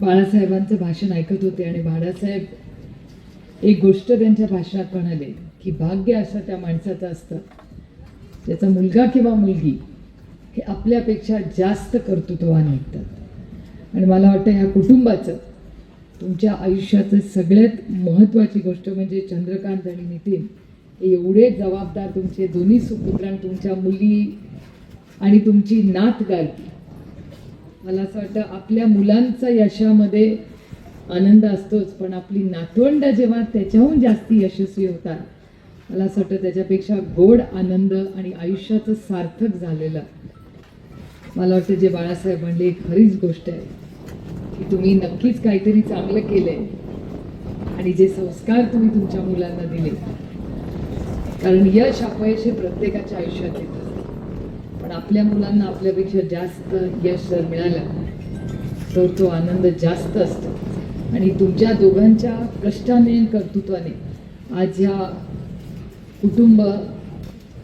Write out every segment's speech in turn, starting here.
बाळासाहेबांचं भाषण ऐकत होते आणि बाळासाहेब एक गोष्ट त्यांच्या भाषणात म्हणाले की भाग्य असं त्या माणसाचं असतं. त्याचा मुलगा किंवा मुलगी हे आपल्यापेक्षा जास्त कर्तृत्वान निघतात. आणि मला वाटतं ह्या कुटुंबाचं तुमच्या आयुष्याचं सगळ्यात महत्त्वाची गोष्ट म्हणजे चंद्रकांत आणि नितीन हे एवढे जबाबदार तुमचे दोन्ही सुपुत्र आणि तुमच्या मुली आणि तुमची नात गायकी मला असं वाटतं आपल्या मुलांचा यशामध्ये आनंद असतोच पण आपली नातवंड जेव्हा त्याच्याहून जास्ती यशस्वी होतात मला असं वाटतं त्याच्यापेक्षा गोड आनंद आणि आयुष्याचं सार्थक झालेलं. मला वाटतं जे बाळासाहेब म्हणले खरीच गोष्ट आहे की तुम्ही नक्कीच काहीतरी चांगलं केलंय आणि जे संस्कार तुम्ही तुमच्या मुलांना दिले. कारण यश अपयश हे प्रत्येकाच्या आयुष्यात येतं. पण आपल्या मुलांना आपल्यापेक्षा जास्त यश जर मिळालं तर तो आनंद जास्त असतो. आणि तुमच्या दोघांच्या कष्टाने कर्तृत्वाने आज ह्या कुटुंब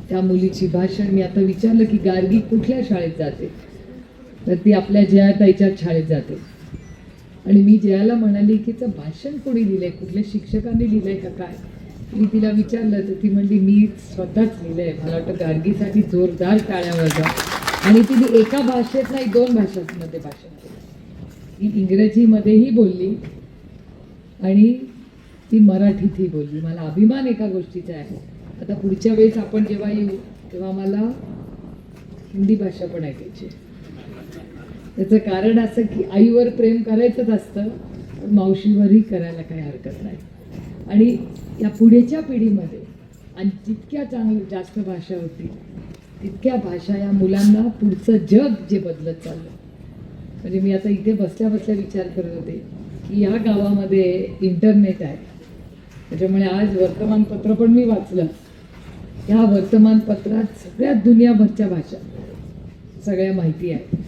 त्या मुलीची भाषण मी आता विचारलं की गार्गी कुठल्या शाळेत जाते? तर ती आपल्या जयाताईच्याच शाळेत जाते. आणि मी जयाला म्हणाली की चं भाषण कोणी लिहिलंय? कुठल्या शिक्षकांनी लिहिलंय का काय? मी तिला विचारलं तर ती म्हणली मी स्वतःच लिहिलंय. मला वाटतं गार्गीसाठी जोरदार टाळ्या जा आणि तिने एका भाषेत नाही दोन भाषांमध्ये भाषण केलं. ती इंग्रजीमध्येही बोलली आणि ती मराठीतही बोलली. मला अभिमान एका गोष्टीचा आहे. आता पुढच्या वेळेस आपण जेव्हा येऊ तेव्हा मला हिंदी भाषा पण ऐकायची आहे. त्याचं कारण असं की आईवर प्रेम करायचंच असतं पण मावशीवरही करायला काही हरकत नाही. आणि या पुढेच्या पिढीमध्ये आणि जितक्या चांगल्या जास्त भाषा होती तितक्या भाषा या मुलांना पुढचं जग जे बदलत चाललं. म्हणजे मी आता इथे बसल्या बसल्या विचार करत होते की या गावामध्ये इंटरनेट आहे. त्याच्यामुळे आज वर्तमानपत्र पण मी वाचलं. ह्या वर्तमानपत्रात सगळ्यात दुनियाभरच्या भाषा सगळ्या माहिती आहे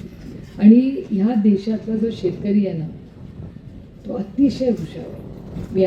आणि ह्या देशातला जो शेतकरी आहे ना तो अतिशय हुशार आहे. मी